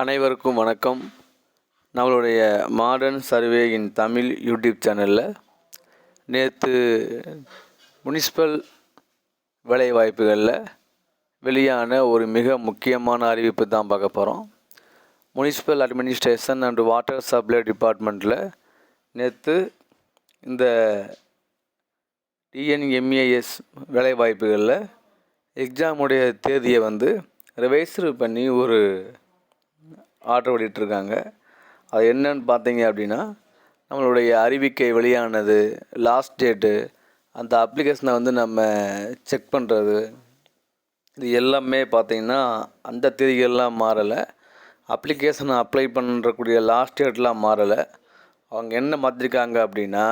அனைவருக்கும் வணக்கம். நம்மளுடைய modern survey in Tamil YouTube சேனலில் நேற்று முனிசிபல் வேலைவாய்ப்புகளில் வெளியான ஒரு மிக முக்கியமான அறிவிப்பு தான் பார்க்க போகிறோம் municipal administration and water supply டிபார்ட்மெண்ட்டில் நேற்று இந்த டிஎன்எம்ஏஎஸ் வேலைவாய்ப்புகளில் எக்ஸாமுடைய தேதியை வந்து ரிவைஸ்டு பண்ணி ஒரு ஆர்டர் வெளியிட்டிருக்காங்க. அது என்னன்னு பார்த்தீங்க அப்படின்னா நம்மளுடைய அறிவிக்கை வெளியானது லாஸ்ட் டேட்டு அந்த அப்ளிகேஷனை வந்து நம்ம செக் பண்ணுறது இது எல்லாமே பார்த்திங்கன்னா அந்த தேதிகள்லாம் மாறலை. அப்ளிகேஷனை அப்ளை பண்ணுறக்கூடிய லாஸ்ட் டேட்லாம் மாறலை. அவங்க என்ன மாற்றிருக்காங்க அப்படின்னா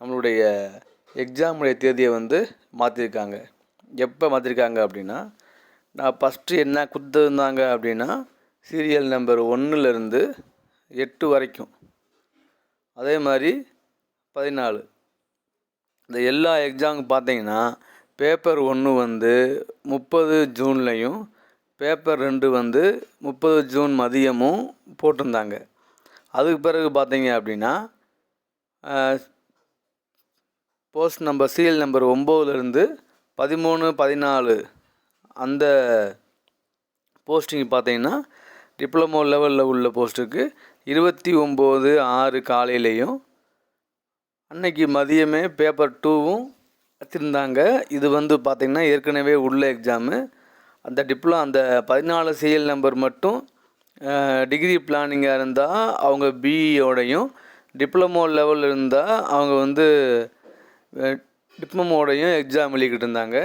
நம்மளுடைய எக்ஸாமுடைய தேதியை வந்து மாற்றிருக்காங்க எப்போ மாற்றிருக்காங்க அப்படின்னா நான் ஃபஸ்ட்டு என்ன கொடுத்துருந்தாங்க அப்படின்னா சீரியல் நம்பர் ஒன்றுலேருந்து எட்டு வரைக்கும். அதே மாதிரி பதினாலு. இந்த எல்லா எக்ஸாமுக்கு பார்த்தீங்கன்னா பேப்பர் ஒன்று வந்து முப்பது ஜூன்லேயும் பேப்பர் ரெண்டு வந்து முப்பது ஜூன் மதியமும் போட்டிருந்தாங்க. அதுக்கு பிறகு பார்த்தீங்க அப்படின்னா போஸ்ட் நம்பர் சீரியல் நம்பர் ஒம்போதுலேருந்து பதிமூணு பதினாலு அந்த போஸ்டிங் பார்த்தீங்கன்னா டிப்ளமோ லெவலில் உள்ள போஸ்ட்டுக்கு இருபத்தி ஒம்பது ஆறு காலையிலையும் அன்னைக்கு மதியமே பேப்பர் டூவும் வச்சுருந்தாங்க இது வந்து பார்த்திங்கன்னா ஏற்கனவே உள்ள எக்ஸாமு அந்த டிப்ளோ அந்த பதினாலு சிஎல் நம்பர் மட்டும் டிகிரி பிளானிங்காக இருந்தால் அவங்க பிஇயோடையும் டிப்ளமோ லெவலில் இருந்தால் அவங்க வந்து டிப்ளமோடையும் எக்ஸாம் எழுதிக்கிட்டு இருந்தாங்க.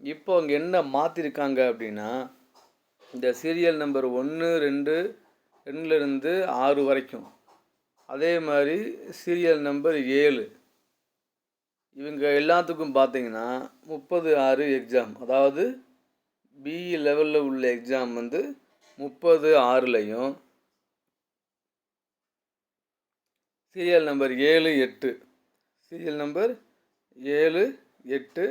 இப்போ அவங்க என்ன மாற்றிருக்காங்க அப்படின்னா இந்த சீரியல் நம்பர் ஒன்று ரெண்டு ரெண்டுலேருந்து ஆறு வரைக்கும். அதே மாதிரி சீரியல் நம்பர் ஏழு. இவங்க எல்லாத்துக்கும் பார்த்தீங்கன்னா முப்பது ஆறு எக்ஸாம் அதாவது பிஇ லெவலில் உள்ள எக்ஸாம் வந்து முப்பது ஆறுலையும் சீரியல் நம்பர் ஏழு எட்டு. சீரியல் நம்பர் ஏழு எட்டு.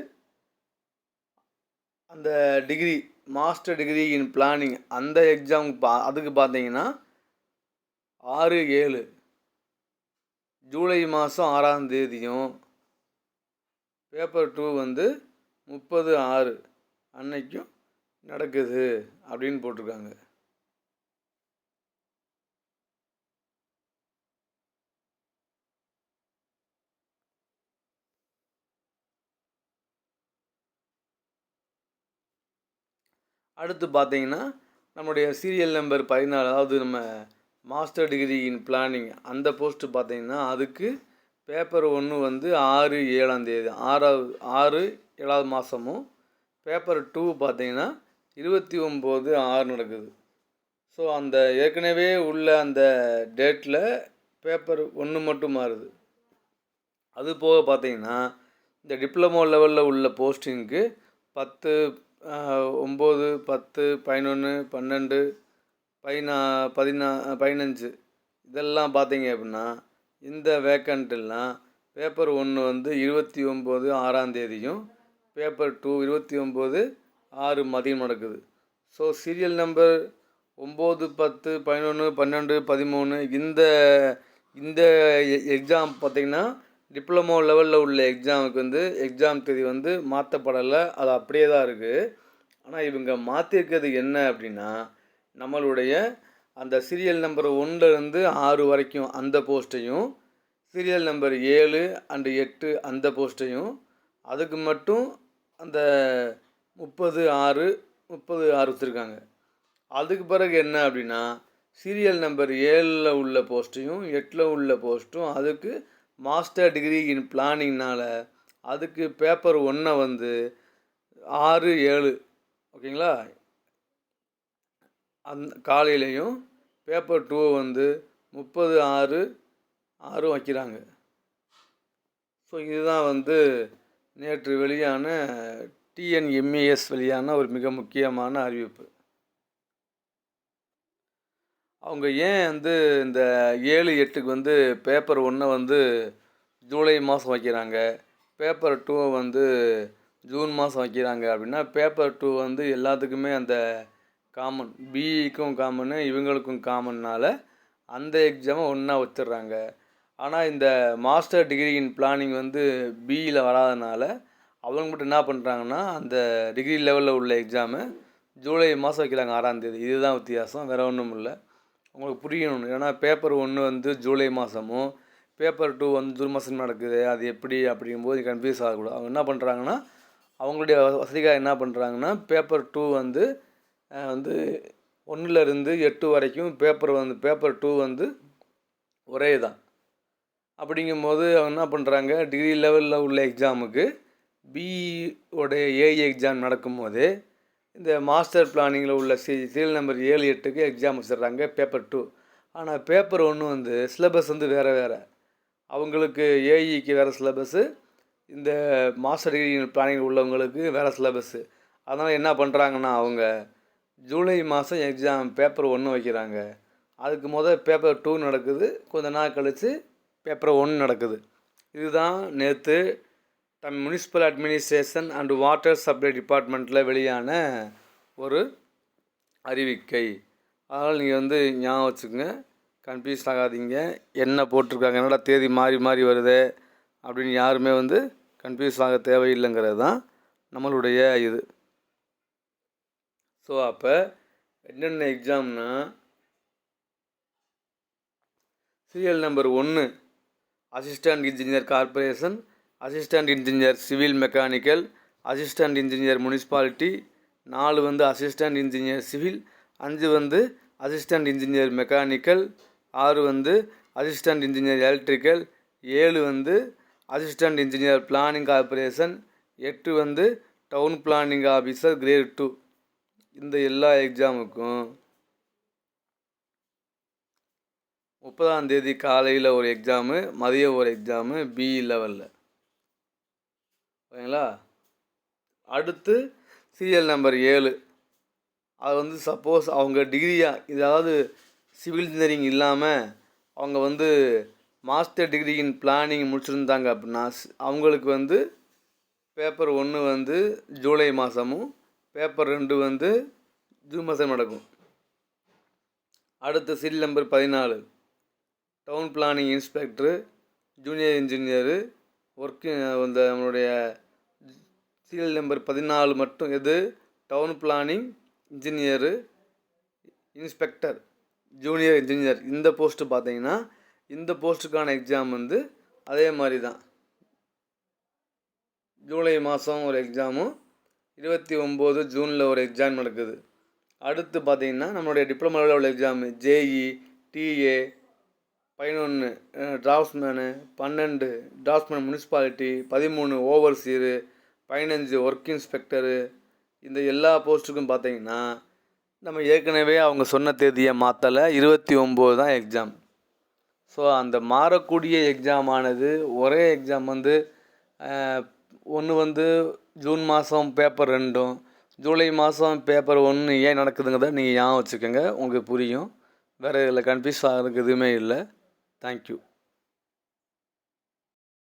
அந்த degree master degree in planning அந்த எக்ஸாம் பா அதுக்கு பார்த்தீங்கன்னா ஆறு ஏழு. ஜூலை மாதம் ஆறாம் தேதியும் பேப்பர் டூ வந்து முப்பது ஆறு அன்னைக்கும் நடக்குது அப்படின்னு போட்டிருக்காங்க. அடுத்து பார்த்தீங்கன்னா நம்முடைய சீரியல் நம்பர் பதினாலு அதாவது நம்ம மாஸ்டர் டிகிரி இன் பிளானிங் அந்த போஸ்ட்டு பார்த்தீங்கன்னா அதுக்கு பேப்பர் ஒன்று வந்து ஆறு ஏழாம் தேதி ஆறாவது ஆறு ஏழாவது மாதமும் பேப்பர் டூ பார்த்தீங்கன்னா இருபத்தி ஒம்பது ஆறு நடக்குது. ஸோ அந்த ஏற்கனவே உள்ள அந்த டேட்டில் பேப்பர் ஒன்று மட்டும் மாறுது. அது போக பார்த்தீங்கன்னா இந்த டிப்ளமோ லெவலில் உள்ள போஸ்டிங்க்கு பத்து ஒம்பது பத்து பதினொன்று பன்னெண்டு பதினா பதினா பதினஞ்சு. இதெல்லாம் பார்த்தீங்க அப்படின்னா இந்த வேக்கண்ட்டெல்லாம் பேப்பர் ஒன்று வந்து இருபத்தி ஒம்பது ஆறாந்தேதியும் பேப்பர் டூ இருபத்தி ஒம்பது ஆறு மதியம் நடக்குது. ஸோ சீரியல் நம்பர் ஒம்பது பத்து பதினொன்று பன்னெண்டு பதிமூணு இந்த இந்த e-, எக்ஸாம் பார்த்திங்கன்னா டிப்ளமோ லெவலில் உள்ள எக்ஸாமுக்கு வந்து எக்ஸாம் தேதி வந்து மாற்றப்படலை அது அப்படியே தான் இருக்குது ஆனால் இவங்க மாற்றிருக்கிறது என்ன அப்படின்னா நம்மளுடைய அந்த சீரியல் நம்பர் ஒன்றுலேருந்து ஆறு வரைக்கும் அந்த போஸ்ட்டையும் சீரியல் நம்பர் ஏழு அண்டு எட்டு அந்த போஸ்ட்டையும் அதுக்கு மட்டும் அந்த முப்பது ஆறு முப்பது ஆறு வச்சுருக்காங்க. அதுக்கு பிறகு என்ன அப்படின்னா சீரியல் நம்பர் ஏழில் உள்ள போஸ்ட்டையும் எட்டில் உள்ள போஸ்ட்டும் அதுக்கு மாஸ்டர் டிகிரி இன் பிளானிங்னால் அதுக்கு பேப்பர் ஒன்றை வந்து ஆறு ஏழு ஓகேங்களா? அந் காலையிலையும் பேப்பர் டூ வந்து முப்பது ஆறு ஆறும் வைக்கிறாங்க. ஸோ இதுதான் வந்து நேற்று வெளியான டிஎன்எம்இஎஸ் வெளியான ஒரு மிக முக்கியமான அறிவிப்பு. அவங்க ஏன் வந்து இந்த ஏழு எட்டுக்கு வந்து பேப்பர் ஒன்றை வந்து ஜூலை மாதம் வைக்கிறாங்க? பேப்பர் டூ வந்து ஜூன் மாதம் வைக்கிறாங்க அப்படின்னா பேப்பர் டூ வந்து எல்லாத்துக்குமே அந்த காமன் பிஇக்கும் காமனு இவங்களுக்கும் காமன்னால் அந்த எக்ஸாமை ஒன்றா வச்சிடுறாங்க. ஆனால் இந்த மாஸ்டர் டிகிரியின் பிளானிங் வந்து பிஇயில் வராதனால அவங்க மட்டும் என்ன பண்ணுறாங்கன்னா அந்த டிகிரி லெவலில் உள்ள எக்ஸாமு ஜூலை மாதம் வைக்கிறாங்க ஆறாந்தேதி இதுதான் வித்தியாசம் வேறு ஒன்றும் இல்லை உங்களுக்கு புரியணும். ஏன்னா பேப்பர் ஒன்று வந்து ஜூலை மாதமும் பேப்பர் டூ வந்து ஜூன் மாதம் நடக்குது அது எப்படி அப்படிங்கும்போது கன்ஃபியூஸ் ஆகக்கூடாது. அவங்க என்ன பண்ணுறாங்கன்னா அவங்களுடைய வசதிக்காக என்ன பண்ணுறாங்கன்னா பேப்பர் டூ வந்து வந்து ஒன்றுலேருந்து எட்டு வரைக்கும் பேப்பர் வந்து பேப்பர் டூ வந்து ஒரே தான் அப்படிங்கும்போது அவங்க என்ன பண்ணுறாங்க டிகிரி லெவலில் உள்ள எக்ஸாமுக்கு பிஇ உடைய ஏஇ எக்ஸாம் நடக்கும்போது இந்த மாஸ்டர் பிளானிங்கில் உள்ள சி சீரியல் நம்பர் ஏழு எட்டுக்கு எக்ஸாம் வச்சிடுறாங்க பேப்பர் டூ ஆனால் பேப்பர் ஒன்று வந்து சிலபஸ் வந்து வேறு வேறு. அவங்களுக்கு ஏஇக்கு வேறு சிலபஸ்ஸு இந்த மாஸ்டர் டிகிரி பிளானிங் உள்ளவங்களுக்கு வேறு சிலபஸ்ஸு அதனால் என்ன பண்ணுறாங்கன்னா அவங்க ஜூலை மாதம் எக்ஸாம் பேப்பர் ஒன்று வைக்கிறாங்க. அதுக்கு முதல் பேப்பர் டூ நடக்குது. கொஞ்ச நாள் கழித்து பேப்பர் ஒன்று நடக்குது. இதுதான் நேற்று தம் municipal administration and water supply டிபார்ட்மெண்ட்டில் வெளியான ஒரு அறிவிக்கை. அதனால் நீங்கள் வந்து ஞாபகம் வச்சுக்கோங்க. கன்ஃபியூஸ் ஆகாதீங்க. என்ன போட்டிருக்காங்க? என்னடா தேதி மாறி மாறி வருது? அப்படின்னு யாருமே வந்து கன்ஃபியூஸ் ஆக தேவையில்லைங்கிறது தான் நம்மளுடைய இது. ஸோ அப்போ என்னென்ன எக்ஸாம்னா சீரியல் நம்பர் ஒன்று assistant engineer corporation assistant engineer civil mechanical assistant engineer municipality நாலு வந்து அசிஸ்டண்ட் இன்ஜினியர் சிவில் அஞ்சு வந்து அசிஸ்டண்ட் இன்ஜினியர் மெக்கானிக்கல் ஆறு வந்து அசிஸ்டண்ட் இன்ஜினியர் எலக்ட்ரிக்கல் ஏழு வந்து அசிஸ்டண்ட் இன்ஜினியர் பிளானிங் கார்ப்பரேஷன் எட்டு வந்து town planning officer grade two. இந்த எல்லா எக்ஸாமுக்கும் முப்பதாம் தேதி காலையில் ஒரு எக்ஸாமு மதியம் ஒரு எக்ஸாமு பிஇ லெவலில். ஓகேங்களா? அடுத்து சீரியல் நம்பர் ஏழு. அது வந்து சப்போஸ் அவங்க டிகிரியாக இதாவது சிவில் இன்ஜினியரிங் இல்லாமல் அவங்க வந்து மாஸ்டர் டிகிரி இன் பிளானிங் முடிச்சிருந்தாங்க அப்படின்னா அவங்களுக்கு வந்து பேப்பர் ஒன்று வந்து ஜூலை மாதமும் பேப்பர் ரெண்டு வந்து ஜூன் மாதம் நடக்கும். அடுத்து சீரியல் நம்பர் பதினாலு. Town planning inspector junior engineer work அந்த நம்மளுடைய சீரியல் நம்பர் பதினாலு மட்டும் எது? Town planning engineer inspector junior engineer. இந்த போஸ்ட்டு பார்த்தீங்கன்னா இந்த போஸ்ட்டுக்கான எக்ஸாம் வந்து அதே மாதிரி தான். ஜூலை மாதம் ஒரு எக்ஸாமும் இருபத்தி ஒம்பது ஜூனில் ஒரு எக்ஸாம் நடக்குது. அடுத்து பார்த்தீங்கன்னா நம்மளுடைய டிப்ளமோ லெவலில் உள்ள எக்ஸாமு ஜேஇ டிஏ பதினொன்று டிராஃப்ட்மேனு பன்னெண்டு டிராஃப்ட்மேன் முனிசிபாலிட்டி பதிமூணு ஓவர்சீரு பதினஞ்சு ஒர்க் இன்ஸ்பெக்டரு இந்த எல்லா போஸ்ட்டுக்கும் பார்த்தீங்கன்னா நம்ம ஏற்கனவே அவங்க சொன்ன தேதியை மாற்றலை இருபத்தி ஒம்பது தான் எக்ஸாம் ஸோ அந்த மாறக்கூடிய எக்ஸாமானது ஒரே எக்ஸாம் வந்து ஒன்று வந்து ஜூன் மாதம் பேப்பர் ரெண்டும் ஜூலை மாதம் பேப்பர் ஒன்று ஏன் நடக்குதுங்கிறத நீங்கள் ஞாபகம் வச்சுக்கோங்க. உங்களுக்கு புரியும். வேறு இதில் கன்ஃபியூஸ் ஆகிறதுக்கு எதுவுமே இல்லை. தேங்க்யூ